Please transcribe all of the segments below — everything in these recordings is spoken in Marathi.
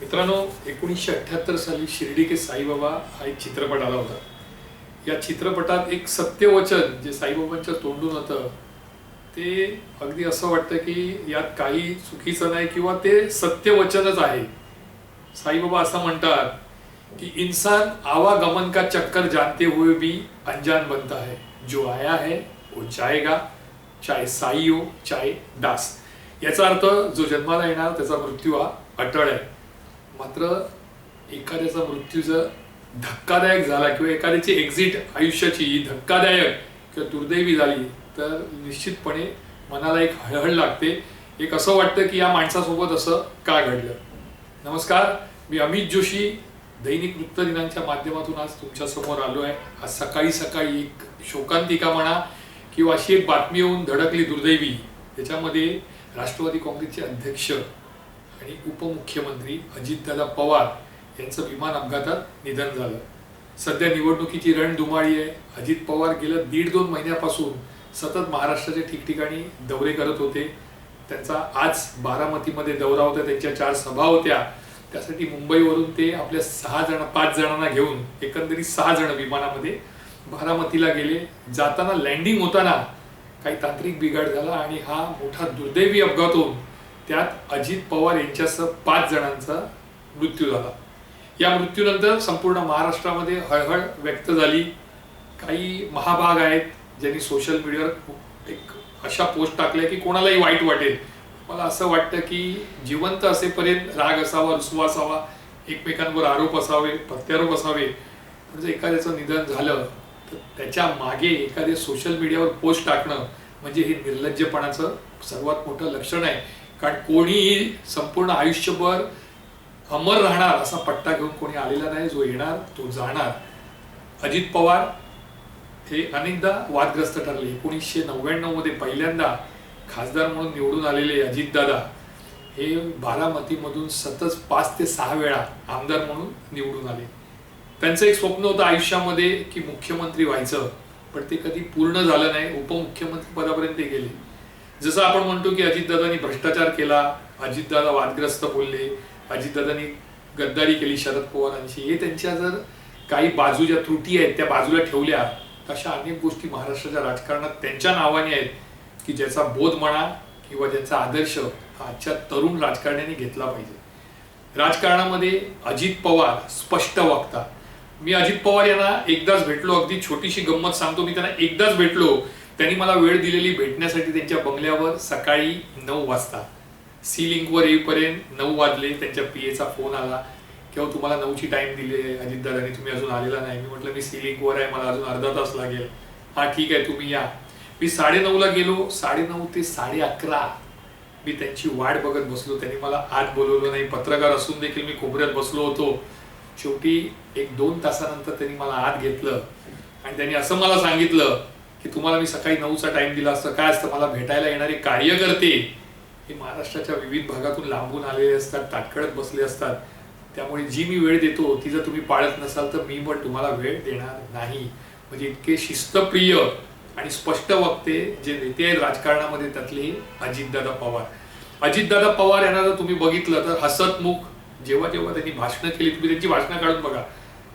मित्रांनो एकोणीसशे अठ्ठ्याहत्तर साली शिर्डी के साईबाबा हा एक चित्रपट आला होता. या चित्रपटात एक सत्यवचन जे साईबाबांच्या तोंडून होतं ते अगदी असं वाटतं की यात काही चुकीचं नाही किंवा ते सत्यवचनच आहे. साईबाबा असं म्हणतात की इंसान आवागमन का चक्कर जानते हुए भी अनजान बनता है. जो आया है वो जाएगा. चाहे साई हो चाहे दास. याचा अर्थ जो जन्माला येणार त्याचा मृत्यू हा अटळ आहे. मात्र एखाद्याचा मृत्यू जर धक्कादायक झाला किंवा एखाद्याची एक्झिट आयुष्याची ही धक्कादायक किंवा दुर्दैवी झाली तर निश्चितपणे मनाला एक हळहळ लागते. एक असं वाटतं की या माणसासोबत असं का घडलं? नमस्कार मी अमित जोशी दैनिक वृत्तदिनांच्या माध्यमातून आज तुमच्यासमोर आलो आहे. आज सकाळी सकाळी एक शोकांतिका म्हणा किंवा अशी एक बातमी येऊन धडकली दुर्दैवी. त्याच्यामध्ये राष्ट्रवादी काँग्रेसचे अध्यक्ष आणि उपमुख्यमंत्री अजितदादा पवार यांचं विमान अपघातात निधन झालं. सध्या निवडणुकीची रणधुमाळी आहे. अजित पवार गेल्या दीड दोन महिन्यापासून सतत महाराष्ट्राच्या ठिकठिकाणी दौरे करत होते. त्यांचा आज बारामतीमध्ये दौरा होता. त्यांच्या चार सभा होत्या. त्यासाठी मुंबईवरून ते आपल्या सहा जण पाच जणांना घेऊन एकंदरीत सहा जण विमानामध्ये बारामतीला गेले. जाताना लँडिंग होताना काही तांत्रिक बिघाड झाला आणि हा मोठा दुर्दैवी अपघात होऊन त्यात अजित पवार यांच्यासह पाच जणांचा मृत्यू झाला. या मृत्यूनंतर संपूर्ण महाराष्ट्रामध्ये हळहळ व्यक्त झाली. काही महाभाग आहेत ज्यांनी सोशल मीडियावर एक अशा पोस्ट टाकल्या की कोणालाही वाईट वाटेल. मला असं वाटतं की जिवंत असेपर्यंत राग असावा रुसवा असावा एकमेकांवर आरोप असावे प्रत्यारोप असावे म्हणजे एखाद्याचं निधन झालं तर त्याच्यामागे एखादे सोशल मीडियावर पोस्ट टाकणं म्हणजे हे निर्लज्जपणाचं सर्वात मोठं लक्षण आहे. कारण कोणीही संपूर्ण आयुष्यभर अमर राहणार असा पट्टा घेऊन कोणी आलेला नाही जो येणार तो जाणार. अजित पवार हे अनेकदा वादग्रस्त ठरले. एकोणीसशे नव्याण्णवमध्ये पहिल्यांदा खासदार म्हणून निवडून आलेले अजितदादा हे बारामतीमधून सतत पाच ते सहा वेळा आमदार म्हणून निवडून आले. त्यांचं एक स्वप्न होतं आयुष्यामध्ये की मुख्यमंत्री व्हायचं पण ते कधी पूर्ण झालं नाही. उपमुख्यमंत्री पदापर्यंत ते गेले. जसं आपण म्हणतो की अजितदादांनी भ्रष्टाचार केला अजितदादा वादग्रस्त बोलले अजितदादांनी गद्दारी केली शरद पवारांची हे त्यांच्या जर काही बाजू ज्या त्रुटी आहेत त्या बाजूला ठेवल्या अशा अनेक गोष्टी महाराष्ट्राच्या राजकारणात त्यांच्या नावाने आहेत की ज्याचा बोध म्हणा किंवा ज्याचा आदर्श हा आजच्या तरुण राजकारण्याने घेतला पाहिजे. राजकारणामध्ये अजित पवार स्पष्ट वक्ता मी अजित पवार यांना एकदाच भेटलो अगदी छोटीशी गंमत सांगतो मी त्यांना एकदाच भेटलो त्यांनी मला वेळ दिलेली भेटण्यासाठी त्यांच्या बंगल्यावर सकाळी नऊ वाजता. सी लिंकवर येईपर्यंत नऊ वाजले त्यांच्या पीएचा फोन आला किंवा तुम्हाला नऊची टाईम दिली अजितदादांनी तुम्ही अजून आलेला नाही. मी म्हटलं मी सी लिंकवर आहे मला अजून अर्धा तास लागेल. हा ठीक आहे तुम्ही या. मी साडेनऊला गेलो साडेनऊ ते साडे अकरा मी त्यांची वाट बघत बसलो. त्यांनी मला आत बोलवलं नाही. पत्रकार असून देखील मी खोबऱ्यात बसलो होतो. शेवटी एक दोन तासानंतर त्यांनी मला आत घेतलं. आणि त्यांनी असं मला सांगितलं की तुम्हाला मी सकाळी नऊचा टाइम दिला असतं काय असतं मला भेटायला येणारे कार्यकर्ते हे महाराष्ट्राच्या विविध भागातून लांबून आलेले असतात ताटकळत बसले असतात. त्यामुळे जी मी वेळ देतो ती जर तुम्ही पाळत नसाल तर मी पण तुम्हाला वेळ देणार नाही. म्हणजे इतके शिस्तप्रिय आणि स्पष्ट वक्ते जे नेते आहेत राजकारणामध्ये त्यातले अजितदादा पवार. अजितदादा पवार यांना जर तुम्ही बघितलं तर हसतमुख जेव्हा जेव्हा त्यांनी भाषणं केली तुम्ही त्यांची भाषणं काढून बघा.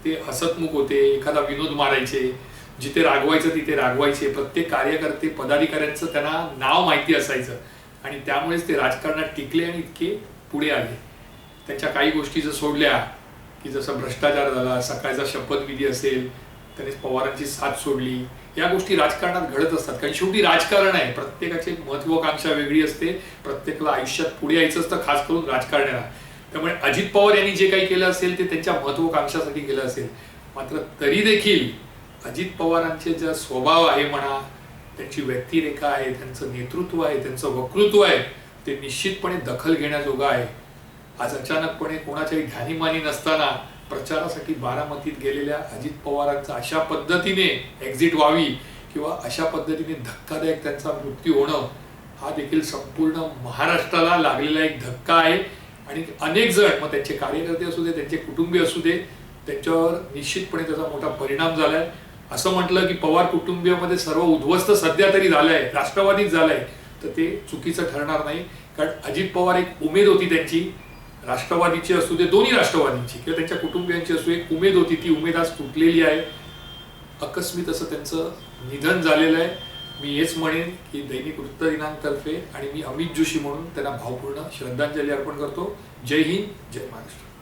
ते हसतमुख होते एखादा विनोद मारायचे जिथे रागवायचं तिथे रागवायचे. प्रत्येक कार्यकर्ते पदाधिकाऱ्यांचं त्यांना नाव माहिती असायचं. आणि त्यामुळेच ते राजकारणात टिकले आणि इतके पुढे आले. त्यांच्या काही गोष्टी जर सोडल्या की जसं भ्रष्टाचार झाला सकाळचा शपथविधी असेल त्याने पवारांची साथ सोडली. या गोष्टी राजकारणात घडत असतात. कारण शेवटी राजकारण आहे. प्रत्येकाची महत्वाकांक्षा वेगळी असते. प्रत्येकाला आयुष्यात पुढे यायचं असतं खास करून राजकारण्याला. त्यामुळे अजित पवार यांनी जे काही केलं असेल ते त्यांच्या महत्वाकांक्षासाठी केलं असेल. मात्र तरी देखील अजित पवारांचे जे स्वभाव आहे म्हणा त्यांची व्यक्तिरेखा आहे त्यांचं नेतृत्व आहे त्यांचं वक्तृत्व आहे ते निश्चितपणे दखल घेण्याजोगं आहे. आज अचानकपणे कोणाच्याही ध्यानीमानी नसताना प्रचारासाठी बारामतीत गेलेल्या अजित पवारांचा अशा पद्धतीने एक्झिट व्हावी किंवा अशा पद्धतीने धक्कादायक त्यांचा मृत्यू होणं हा देखील संपूर्ण महाराष्ट्राला लागलेला एक धक्का आहे. आणि अनेक जण मग त्यांचे कार्यकर्ते असू दे त्यांचे कुटुंबीय असू दे त्यांच्यावर निश्चितपणे त्याचा मोठा परिणाम झालाय. असं म्हटलं की पवार कुटुंबियामध्ये सर्व उद्ध्वस्त सध्या तरी झालंय राष्ट्रवादीच झालंय तर ते चुकीचं ठरणार नाही. कारण अजित पवार एक उमेद होती त्यांची राष्ट्रवादीची असू दे दोन्ही राष्ट्रवादीची किंवा त्यांच्या कुटुंबियांची असू एक उमेद होती ती उमेद आज तुटलेली आहे. आकस्मित असं त्यांचं निधन झालेलं आहे. मी हेच म्हणेन की दैनिक वृत्त दिनांकतर्फे आणि मी अमित जोशी म्हणून त्यांना भावपूर्ण श्रद्धांजली अर्पण करतो. जय हिंद जय महाराष्ट्र.